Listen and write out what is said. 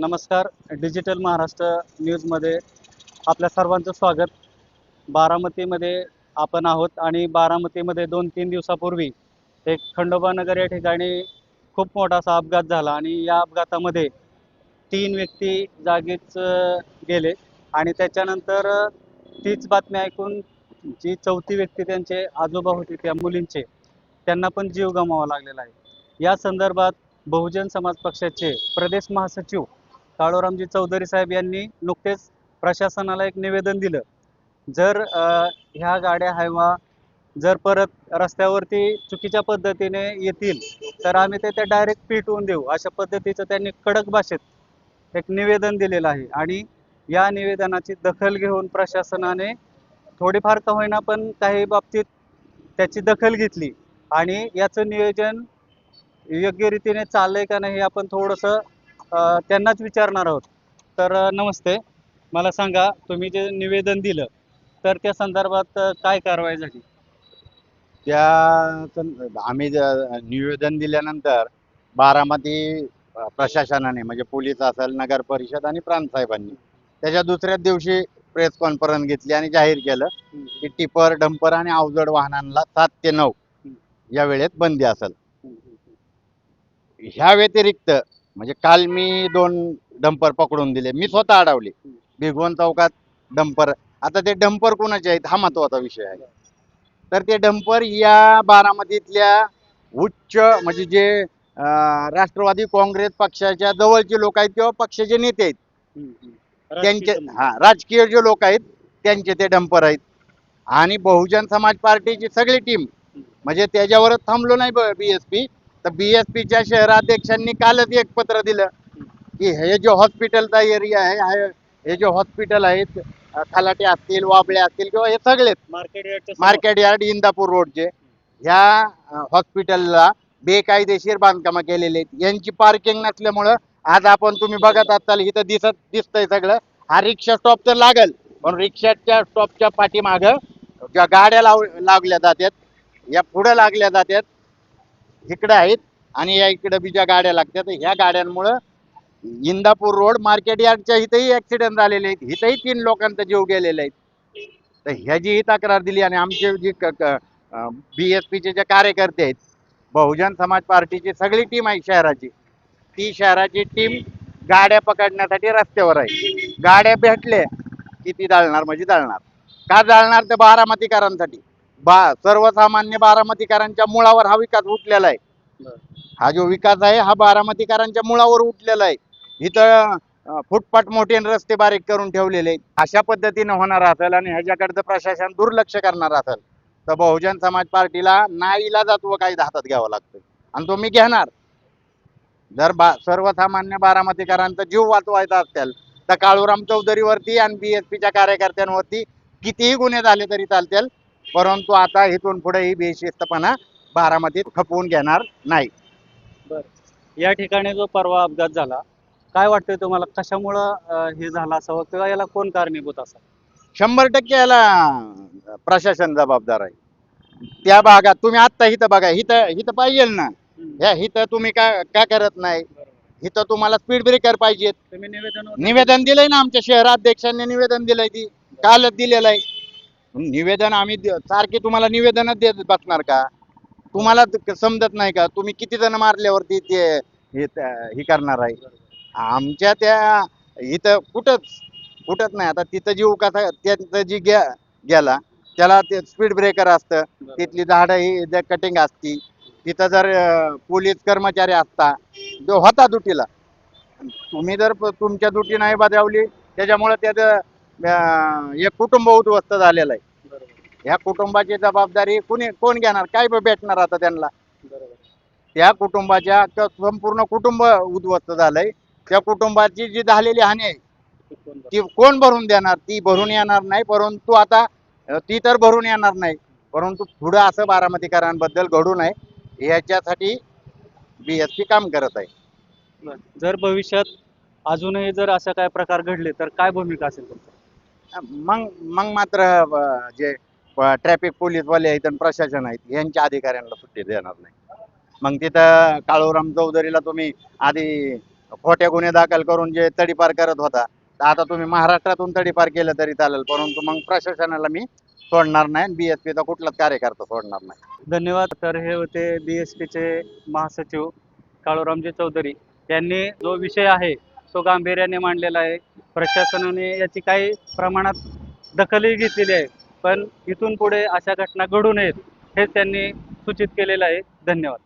नमस्कार. डिजिटल महाराष्ट्र न्यूजमध्ये आपल्या सर्वांचं स्वागत. बारामतीमध्ये आपण आहोत आणि बारामतीमध्ये दोन तीन दिवसापूर्वी एक खंडोबानगर या ठिकाणी खूप मोठा असा अपघात झाला आणि या अपघातामध्ये तीन व्यक्ती जागीच गेले आणि त्याच्यानंतर तीच बातमी ऐकून जी चौथी व्यक्ती त्यांचे आजोबा होते त्या मुलींचे त्यांना पण जीव गमावा लागलेला आहे. या संदर्भात बहुजन समाज पक्षाचे प्रदेश महासचिव काळोरामजी चौधरी साहेब यांनी नुकतेच प्रशासनाला एक निवेदन दिलं. जर ह्या गाड्या हायवा जर परत रस्त्यावरती चुकीच्या पद्धतीने येतील तर आम्ही ते त्या डायरेक्ट पिटवून देऊ. अशा पद्धतीचं त्यांनी कडक भाषेत एक निवेदन दिलेलं आहे. आणि या निवेदनाची दखल घेऊन प्रशासनाने थोडीफार का होईना पण काही बाबतीत त्याची दखल घेतली. आणि याचं नियोजन योग्य रीतीने चाललंय का नाही हे आपण थोडंसं त्यांनाच विचारणार आहोत. तर नमस्ते. मला सांगा तुम्ही जे निवेदन दिलं तर त्या संदर्भात काय कारवाई झाली? त्या आम्ही निवेदन दिल्यानंतर बारामती प्रशासनाने म्हणजे पोलीस असेल नगर परिषद आणि प्रांतसाहेबांनी त्याच्या दुसऱ्याच दिवशी प्रेस कॉन्फरन्स घेतली आणि जाहीर केलं की टिपर डंपर आणि अवजड वाहनांना सात ते नऊ या वेळेत बंदी असेल. ह्या व्यतिरिक्त म्हणजे काल मी दोन डंपर पकडून दिले. मी स्वतः अडवले. भिगवण चौकात डंपर. आता ते डंपर कोणाचे आहेत? हा महत्त्वाचा विषय आहे. तर ते डंपर या बारामतीतल्या उच्च म्हणजे जे राष्ट्रवादी काँग्रेस पक्षाच्या जवळचे लोक आहेत किंवा पक्षाचे नेते आहेत त्यांचे हा राजकीय जे लोक आहेत त्यांचे ते डंपर आहेत. आणि बहुजन समाज पार्टीची सगळी टीम म्हणजे त्याच्यावरच थांबलो नाही बी एस पी तर बी एस पीच्या शहराध्यक्षांनी कालच एक पत्र दिलं की हे जे हॉस्पिटलचा एरिया आहे हा- जे हॉस्पिटल आहेत खलाटे असतील वाबळे असतील किंवा हे सगळेच मार्केट मार्केट यार्ड इंदापूर रोडचे ह्या हॉस्पिटलला बेकायदेशीर बांधकामं केलेले आहेत. यांची पार्किंग नसल्यामुळं आज आपण तुम्ही बघत असाल इथं दिसत दिसतंय सगळं. हा रिक्षा स्टॉप तर लागल पण रिक्षाच्या स्टॉपच्या पाठीमागं ज्या गाड्या लाव लावल्या जातात या पुढं लागल्या जातात इकडं आहेत आणि या इकडं बी ज्या गाड्या लागतात ह्या गाड्यांमुळं इंदापूर रोड मार्केट यार्डच्या इथंही ऍक्सिडेंट झालेले आहेत. इथंही तीन लोकांचा जीव गेलेले आहेत तर ह्याची ही तक्रार दिली आणि आमचे जी बी एस पीचे जे कार्यकर्ते आहेत बहुजन समाज पार्टीची सगळी टीम आहे शहराची. ती शहराची टीम गाड्या पकडण्यासाठी रस्त्यावर आहे. गाड्या भेटले की ती जाळणार म्हणजे जाळणार का जाळणार तर बारामतीकरांसाठी. बा सर्वसामान्य बारामतीकरांच्या मुळावर हा विकास उठलेला आहे. हा जो विकास आहे हा बारामतीकरांच्या मुळावर उठलेला आहे. इथं फुटपाट मोठे रस्ते बारीक करून ठेवलेले अशा पद्धतीनं होणार असेल आणि ह्याच्याकडचं प्रशासन दुर्लक्ष करणार असेल तर बहुजन समाज पार्टीला नाईला जातो काही हातात घ्यावं लागतं. आणि तो मी घेणार. जर बा सर्वसामान्य बारामतीकरांचा जीव वाचवायचा असेल तर काळूराम चौधरीवरती आणि बी एस पीच्या कार्यकर्त्यांवरती कितीही गुन्हे झाले तरी चालतील परंतु आता इथून पुढे ही बेशिस्तपणा बारामतीत खपवून घेणार नाही. या ठिकाणी जो परवा अपघात झाला काय वाटतंय तुम्हाला? कशामुळं अ, हे झालं असावं किंवा याला कोण कारणीभूत असावं? शंभर टक्के याला प्रशासन जबाबदार आहे. त्या भागात तुम्ही आत्ता इथं बघा इथं इथं पाहिजे ना? ह्या इथं तुम्ही का का करत नाही? इथं तुम्हाला स्पीड ब्रेकर पाहिजेत. तुम्ही निवेदन निवेदन दिलंय ना आमच्या शहराध्यक्षांनी निवेदन दिलंय ती. कालच दिलेलं आहे. निवेदन आम्ही सारखे तुम्हाला निवेदनच देत बसणार का? तुम्हाला समजत नाही का? तुम्ही किती जण मारल्यावरती ते हे करणार आहे? आमच्या त्या इथं कुठंच कुठंच नाही. आता तिथं जीव कसा त्यांचं जी गे गेला त्याला ते स्पीड ब्रेकर असतं. तिथली झाडं ही कटिंग असती तिथं जर पोलीस कर्मचारी असता जो होता दुटीला. तुम्ही जर तुमच्या दुटी नाही बजावली त्याच्यामुळे त्याचं एक कुटुंब उद्ध्वस्त झालेलं आहे. ह्या कुटुंबाची जबाबदारी कोणी कोण घेणार? काय भेटणार आता त्यांना. त्या कुटुंबाच्या संपूर्ण कुटुंब उद्ध्वस्त झालंय. त्या कुटुंबाची जी झालेली हानी आहे ते कोण भरून देणार? ती भरून येणार नाही परंतु आता ती तर भरून येणार नाही. परंतु पुढं असं बारामतीकरांबद्दल घडू नये याच्यासाठी बी एस पी काम करत आहे. जर भविष्यात अजूनही जर अशा काय प्रकार घडले तर काय भूमिका असेल तुमची? मग मग मात्र जे ट्रॅफिक पोलीसवाले आहेत आणि प्रशासन आहेत यांच्या अधिकाऱ्यांना सुट्टी देणार नाही. मग तिथं काळूराम चौधरीला तुम्ही आधी खोट्या गुन्हे दाखल करून जे तडीपार करत होता तर आता तुम्ही महाराष्ट्रातून तडीपार केलं तरी चालेल परंतु मग प्रशासनाला मी सोडणार नाही बीएसपीचा कुठलाच कार्यकर्ता सोडणार नाही. धन्यवाद. तर हे होते बी एस पीचे महासचिव काळूरामजी चौधरी. यांनी जो विषय आहे तो गांभीर्याने मांडलेला आहे. प्रशासनाने याची काही प्रमाणात दखलही घेतलेली आहे. पण इथून पुढे अशा घटना घडू नयेत हेच त्यांनी सूचित केलेलं आहे. धन्यवाद.